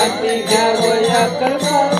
हाती घ्यावया कल्पना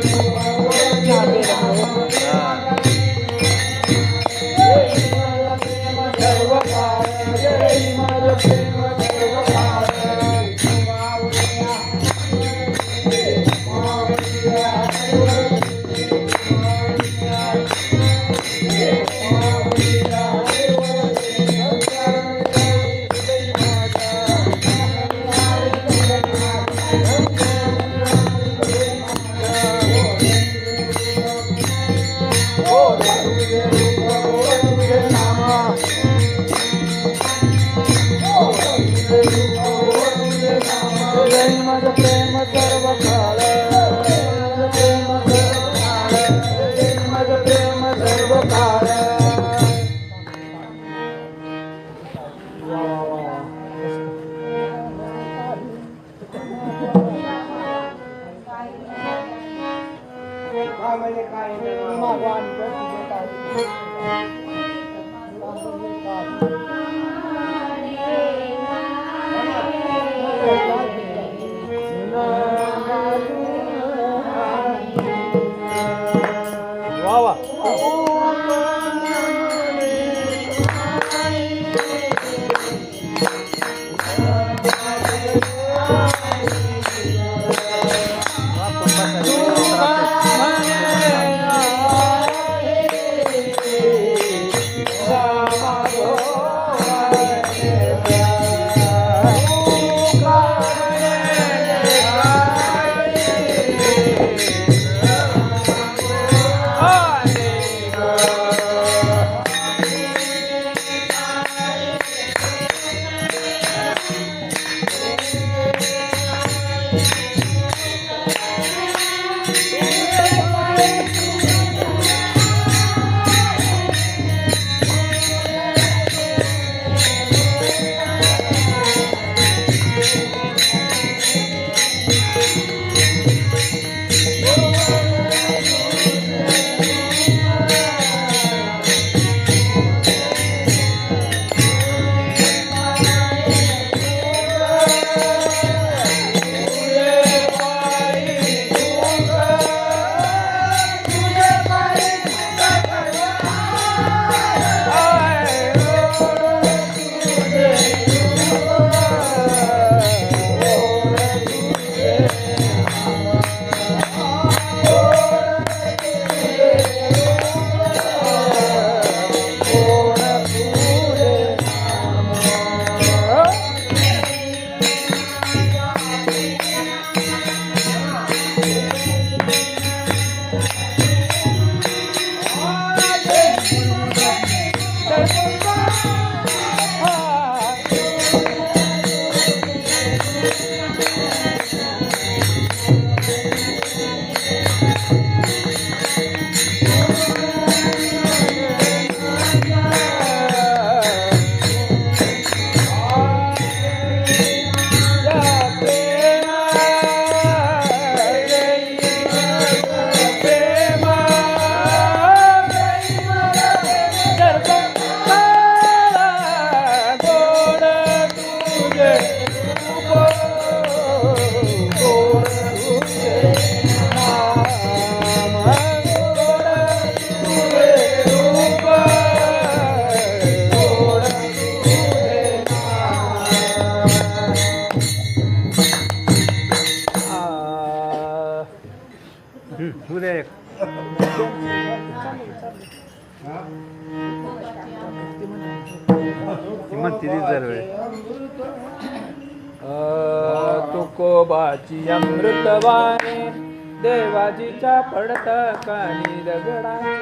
पडत कानी दगडाचे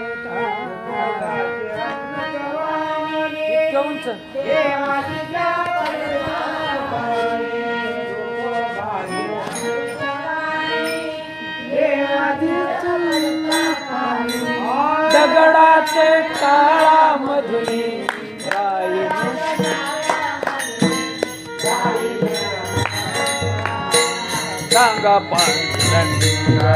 इतकं उंच दगडाचे काळा मधुनी सांगा पांडुरंगा.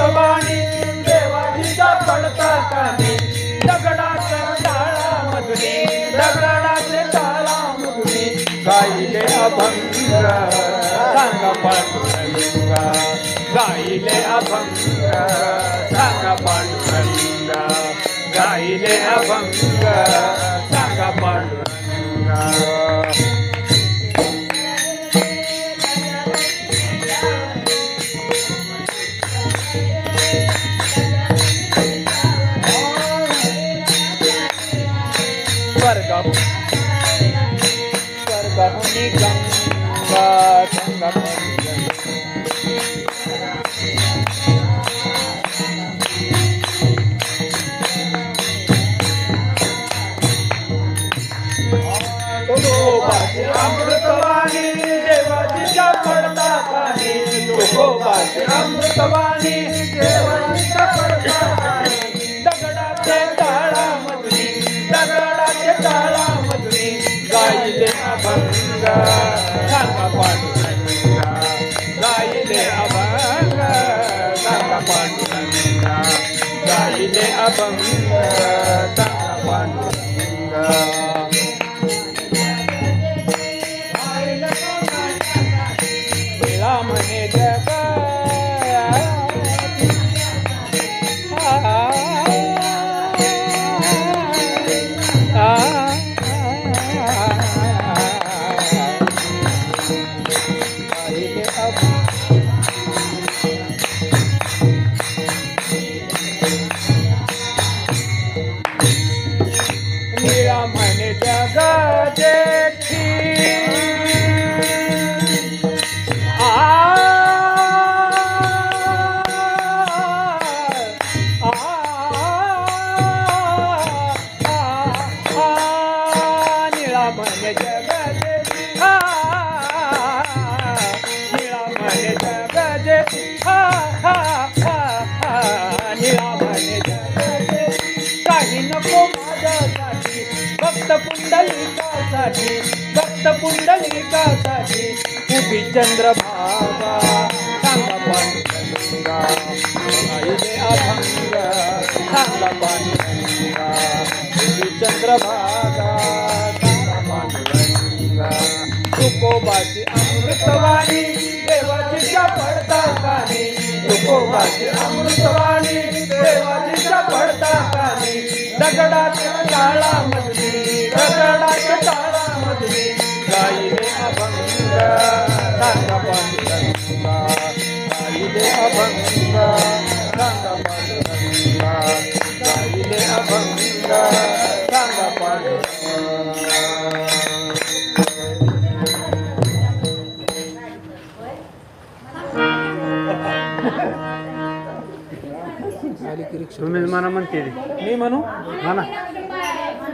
अमृतवाणी देवाजीचा पडता कानी दगडाच्या टाळामधुनी दगडाचे टाळामधुनी गाईले अभंग सांगा पांडुरंगा गाईले अभंग सांगा पांडुरंगा गाईले अभंग सांगा पांडुरंगा. स्वर्गहुनी गंगा गंगाहुनी गंगा तुकोबाचे अमृतवाणी देवाजीच्या पडता कानी तुकोबाचे अमृतवाणी देवाजीच्या सांगा पांडुरंगा गाईले अभंग सांगा पांडुरंगा गाईले अभंग फक्त पुंडलिकासाठी फक्त पुंडलिकासाठी उभी चंद्रभागा. सांगा पांडुरंगा आईले अभंग. सांगा पांडुरंगा उभी चंद्रभागा. सांगा पांडुरंगा. तुकोबाची अमृतवाणी देवाची पडता काही तुकोबाची अमृतवाणी देवाची पडता काही दगडाच्या टाळामधली दगडाच्या टाळामधली गाईले अभंग सांगा पांडुरंगा गाईले अभंग सांगा पांडुरंगा गाईले अभंग सांगा पांडुरंगा तुम्ही म्हणा म्हणते मी म्हणू? म्हणा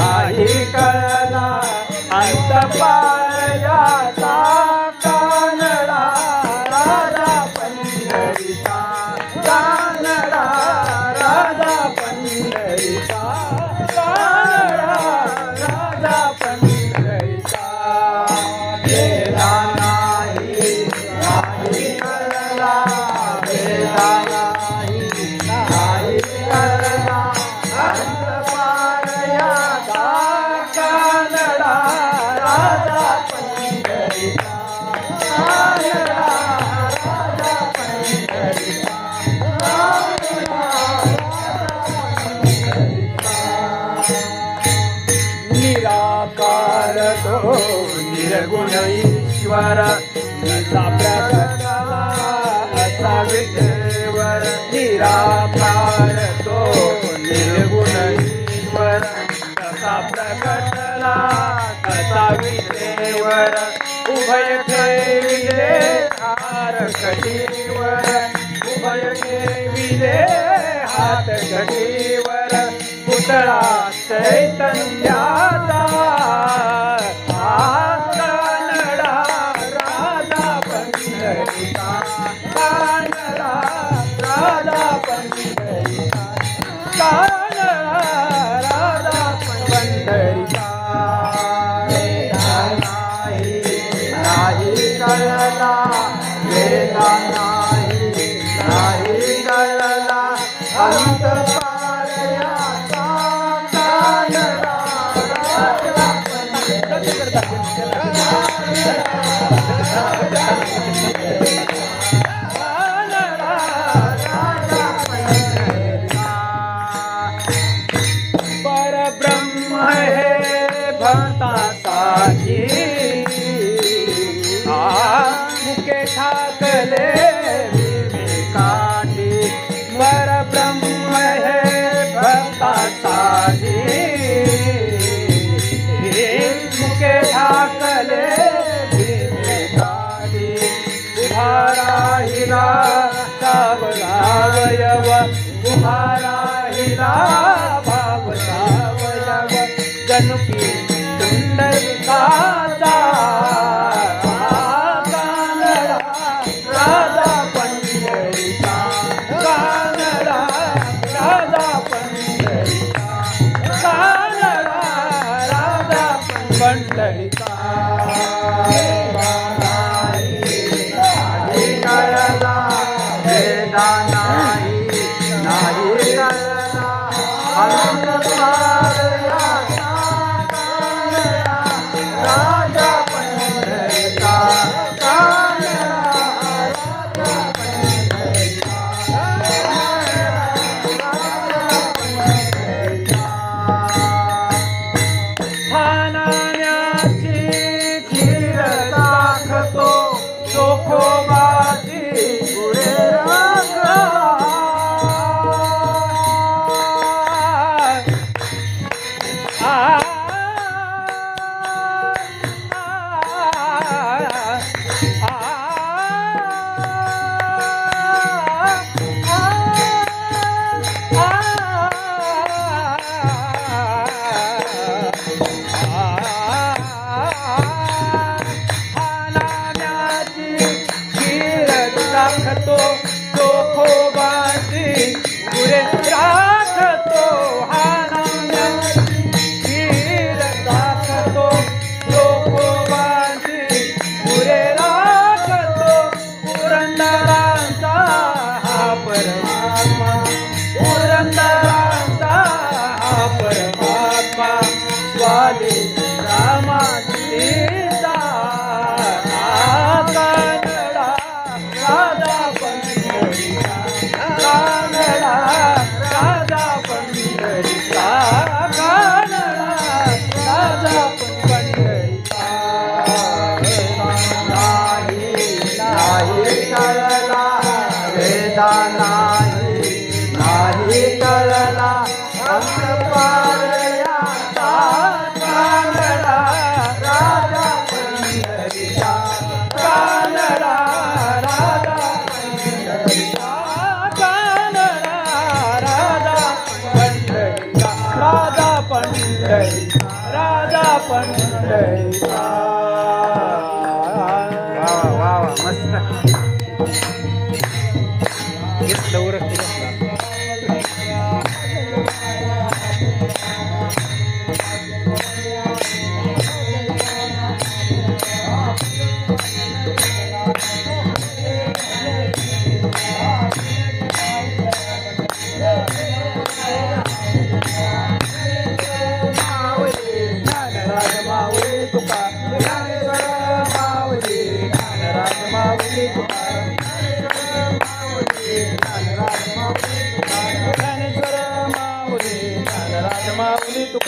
नाही निर्गुण ईश्वर निसा विठेवर निराकार तो निर्गुण ईश्वर कसा प्रकटला कसा विठेवर उभय ठेविले हार कटीवर उभय ठेविले हात कटीवर पुतळा चैतन्याचा cidade.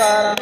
cara.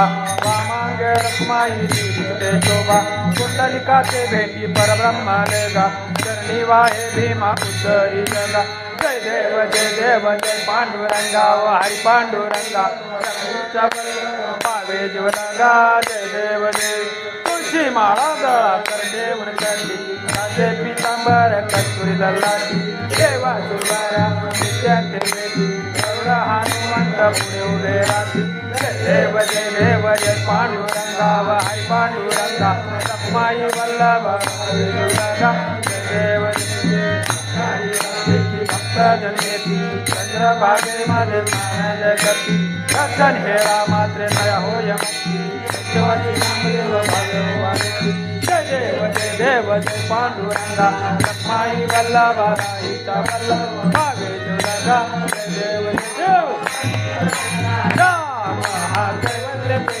विटेवरी उभा वामांग रखमाई ते शोभा कुंडलिकाचे भेटी परब्रह्म लेगा चरणी वाहे भीमा उद्धरी गंगा जय देव जय देव जय पांडुरंगा व हरी पांडुरंगा पावे जीवनगा जय देव देव तुळशी माळा गळा कर देव करली राजे पितांबर कस्तुरी दल्लाची देवा सुबारा नित्यांते वेदी हनुमंत पुढे उभे राती देव देव पांडुरंगा व पांडुरंगा रखमाई वल्लभ पांडुरंगा देव जय जगती दर्शन हेरा मात्रे नया हो मुक्ती जय देव जय देव जय पांडुरंगा लक्ष्माई वल्लभा वल्लभ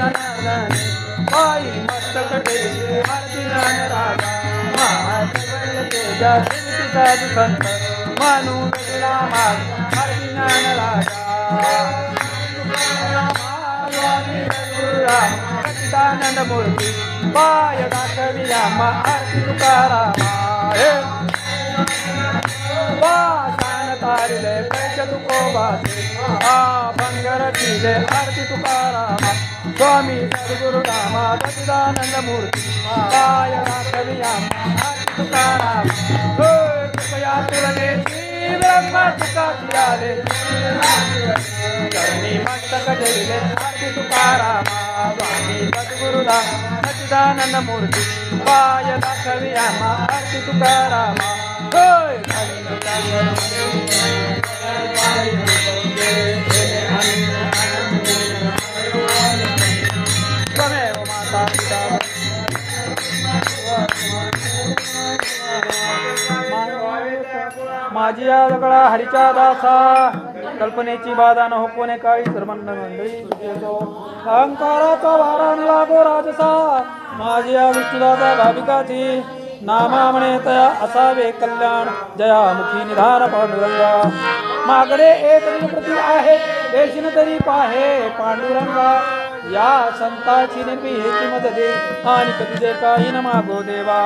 राम मस्तक टेके आरती ज्ञान राजा संत मानू माग आरती सच्चिदानंद मूर्ती पाय दाखवी मा आरती तुकारामा हे पैसे तुकोबा पैश तुकोबासे आरती तुकारामा स्वामी सद्गुरु रामा सचिदानंद मूर्ती. काय राखविया आरती तुकाराम कृपया तुलने ब्रह्म तुका आले. करणी मस्तक ठेवले आरती तुकारामा स्वामी सद्गुरु राम सच्चिदानंद मूर्ती. पाय दाखविया आरती तुकारामा होय त्वमेव माता माझी या सगळा दासा कल्पनेची बाधा न होकोने काळी सर्वांना मंडळी अहंकाराचा वारा लागो राजसा माझी या विष्णुदाचा भाविकाची नामा तया असावे कल्याण जयामुखी निधार पांडुरंगा. मागडे एक प्रती आहे देशिन तरी पाहे पांडुरंगा. या संताची निर्भीहेची मदत दे आणि तुझे काही न मागो देवा.